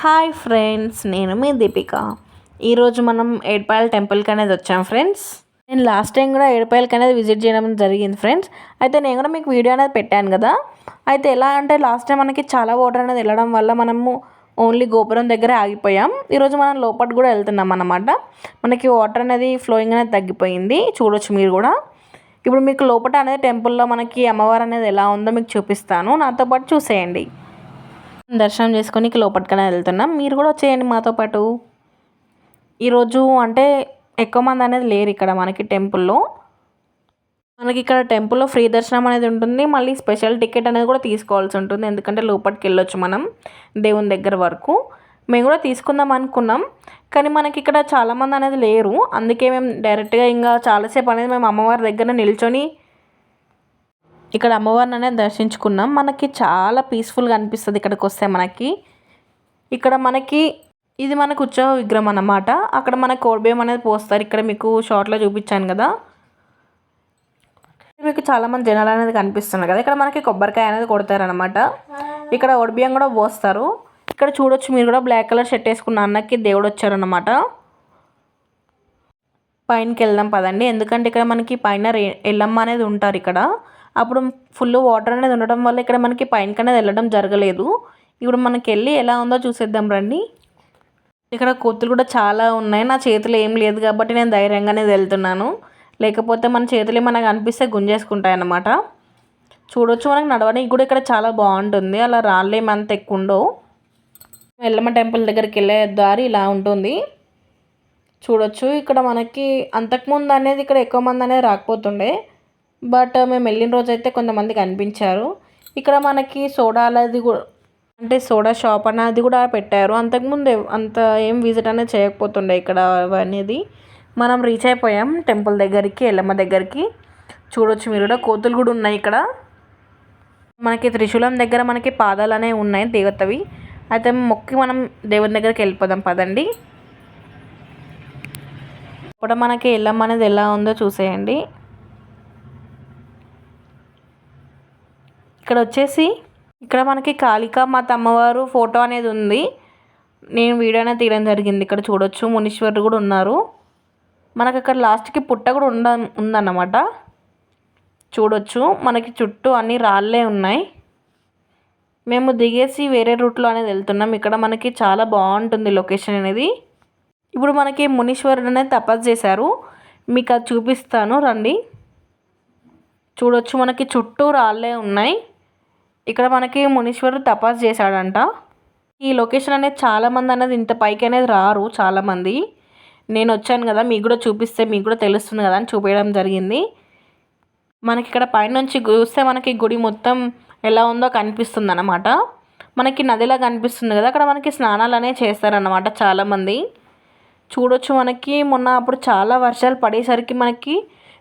Hi friends నేను మీ దీపిక. ఈరోజు మనం ఏడుపాయల టెంపుల్కి అనేది వచ్చాం ఫ్రెండ్స్. నేను లాస్ట్ టైం కూడా ఏడుపాయలకి అనేది విజిట్ చేయడం జరిగింది ఫ్రెండ్స్. అయితే నేను కూడా మీకు వీడియో అనేది పెట్టాను కదా. అయితే ఎలా అంటే లాస్ట్ టైం మనకి చాలా వాటర్ అనేది వెళ్ళడం వల్ల మనము ఓన్లీ గోపురం దగ్గర ఆగిపోయాం. ఈరోజు మనం లోపల కూడా వెళ్తున్నాం అన్నమాట. మనకి వాటర్ అనేది ఫ్లోయింగ్ అనేది తగ్గిపోయింది. చూడొచ్చు మీరు కూడా. ఇప్పుడు మీకు లోపల అనేది టెంపుల్లో మనకి అమ్మవారు అనేది ఎలా ఉందో మీకు చూపిస్తాను. నాతో పాటు చూసేయండి. దర్శనం చేసుకొని లోపలికనే వెళ్తున్నాం. మీరు కూడా వచ్చేయండి మాతో పాటు. ఈరోజు అంటే ఎక్కువ మంది అనేది లేరు ఇక్కడ మనకి టెంపుల్లో. మనకి ఇక్కడ టెంపుల్లో ఫ్రీ దర్శనం అనేది ఉంటుంది. మళ్ళీ స్పెషల్ టికెట్ అనేది కూడా తీసుకోవాల్సి ఉంటుంది. ఎందుకంటే లోపలికి వెళ్ళొచ్చు మనం దేవుని దగ్గర వరకు. మేము కూడా తీసుకుందాం అనుకున్నాం. కానీ మనకి ఇక్కడ చాలామంది అనేది లేరు. అందుకే మేము డైరెక్ట్గా ఇంకా చాలాసేపు అనేది మేము అమ్మవారి దగ్గర నిల్చొని ఇక్కడ అమ్మవారిని అనేది దర్శించుకున్నాం. మనకి చాలా పీస్ఫుల్గా అనిపిస్తుంది ఇక్కడికి వస్తే మనకి. ఇక్కడ మనకి ఇది మనకు ఉత్సవ విగ్రహం అన్నమాట. అక్కడ మన కోడిబియ్యం అనేది పోస్తారు. ఇక్కడ మీకు షార్ట్లో చూపించాను కదా. మీకు చాలామంది జనాలు అనేది కనిపిస్తున్నారు కదా. ఇక్కడ మనకి కొబ్బరికాయ అనేది కొడతారనమాట ఇక్కడ ఒడిబియ్యం కూడా పోస్తారు. ఇక్కడ చూడొచ్చు మీరు కూడా బ్లాక్ కలర్ షర్ట్ వేసుకున్న అన్నకి దేవుడు వచ్చారనమాట పైనకి వెళ్దాం పదండి. ఎందుకంటే ఇక్కడ మనకి పైన ఎల్లమ్మ అనేది ఉంటారు ఇక్కడ. అప్పుడు ఫుల్ వాటర్ అనేది ఉండడం వల్ల ఇక్కడ మనకి పైనకి అనేది వెళ్ళడం జరగలేదు. ఇప్పుడు మనకి వెళ్ళి ఎలా ఉందో చూసేద్దాం రండి. ఇక్కడ కోతులు కూడా చాలా ఉన్నాయి. నా చేతిలో ఏం లేదు కాబట్టి నేను ధైర్యంగానే వెళ్తున్నాను. లేకపోతే మన చేతులు మనకు అనిపిస్తే గుంజేసుకుంటాయి అన్నమాట చూడొచ్చు మనకి నడవడానికి కూడా ఇక్కడ చాలా బాగుంటుంది. అలా రాళ్ళేమంత ఎక్కువ ఉండవు. ఎల్లమ్మ టెంపుల్ దగ్గరికి వెళ్ళే దారి ఇలా ఉంటుంది. చూడొచ్చు ఇక్కడ మనకి అంతకుముందు అనేది ఇక్కడ ఎక్కువ మంది అనేది రాకపోతుండే. బట్ మేము వెళ్ళిన రోజు అయితే కొంతమంది కనిపించారు ఇక్కడ మనకి సోడాలది కూడా అంటే సోడా షాప్ అనేది కూడా పెట్టారు. అంతకుముందు అంత ఏం విజిట్ అనేది చేయకపోతుండే ఇక్కడ అనేది. మనం రీచ్ అయిపోయాం టెంపుల్ దగ్గరికి ఎల్లమ్మ దగ్గరికి. చూడొచ్చు మీరు కూడా. కోతులు కూడా ఉన్నాయి ఇక్కడ. మనకి త్రిశూలం దగ్గర మనకి పాదాలు అనేవి ఉన్నాయి దేవతవి. అయితే మొక్కి మనం దేవుని దగ్గరికి వెళ్ళిపోదాం పదండి. ఇప్పుడు మనకి ఎల్లమ్మ అనేది ఎలా ఉందో చూసేయండి. ఇక్కడ వచ్చేసి ఇక్కడ మనకి కాళికా మాత అమ్మవారు ఫోటో అనేది ఉంది. నేను వీడియో అనేది తీయడం జరిగింది. ఇక్కడ చూడొచ్చు. మునీశ్వరుడు కూడా ఉన్నారు. మనకు అక్కడ లాస్ట్కి పుట్ట కూడా ఉండ ఉందన్నమాట. చూడొచ్చు. మనకి చుట్టూ అన్ని రాళ్ళే ఉన్నాయి. మేము దిగేసి వేరే రూట్లో అనేది వెళ్తున్నాం. ఇక్కడ మనకి చాలా బాగుంటుంది లొకేషన్ అనేది. ఇప్పుడు మనకి మునీశ్వరుడు అనేది తపస్సు చేశారు. మీకు అది చూపిస్తాను. రండి. చూడొచ్చు. మనకి చుట్టూ రాళ్ళే ఉన్నాయి. ఇక్కడ మనకి మునీశ్వరుడు తపాస్ చేశాడంట. ఈ లొకేషన్ అనేది చాలామంది అనేది ఇంత పైకి అనేది రారు చాలామంది నేను వచ్చాను కదా మీకు కూడా చూపిస్తే మీకు కూడా తెలుస్తుంది కదా అని చూపించడం జరిగింది. మనకి ఇక్కడ పైనుంచి చూస్తే మనకి గుడి మొత్తం ఎలా ఉందో కనిపిస్తుంది అనమాట మనకి నదిలా కనిపిస్తుంది కదా అక్కడ మనకి స్నానాలు అనేవి చేస్తారన్నమాట చాలామంది చూడొచ్చు మనకి మొన్న అప్పుడు చాలా వర్షాలు పడేసరికి మనకి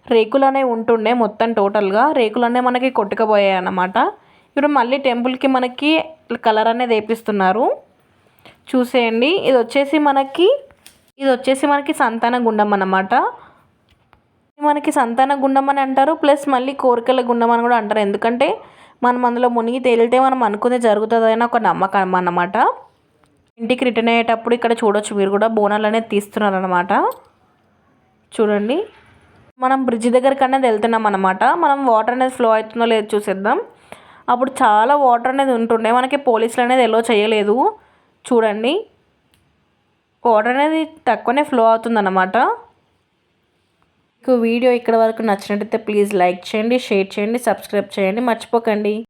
రేకులు అనేవి ఉంటుండే మొత్తం టోటల్గా రేకులు అనేవి మనకి కొట్టుకుపోయాయి అన్నమాట ఇప్పుడు మళ్ళీ టెంపుల్కి మనకి కలర్ అనేది వేపిస్తున్నారు. చూసేయండి. ఇది వచ్చేసి మనకి ఇది వచ్చేసి మనకి సంతాన గుండం అన్నమాట. మనకి సంతాన గుండం అని అంటారు. ప్లస్ మళ్ళీ కోరికల గుండం అని కూడా అంటారు. ఎందుకంటే మనం అందులో మునిగి తేలితే మనం అనుకునే జరుగుతుంది ఒక నమ్మకం అన్నమాట. ఇంటికి రిటర్న్ అయ్యేటప్పుడు ఇక్కడ చూడొచ్చు. మీరు కూడా బోనాలు అనేది తీస్తున్నారు అనమాట చూడండి. మనం బ్రిడ్జ్ దగ్గరికి అనేది వెళ్తున్నాం అనమాట మనం వాటర్ అనేది ఫ్లో అవుతుందో లేదో చూసేద్దాం. అప్పుడు చాలా వాటర్ అనేది ఉంటుండే. మనకి పోలీసులు అనేది ఎలో చేయలేదు. చూడండి. వాటర్ అనేది తక్కువనే ఫ్లో అవుతుందన్నమాట. మీకు వీడియో ఇక్కడ వరకు నచ్చినట్టయితే ప్లీజ్ లైక్ చేయండి షేర్ చేయండి సబ్స్క్రైబ్ చేయండి. మర్చిపోకండి.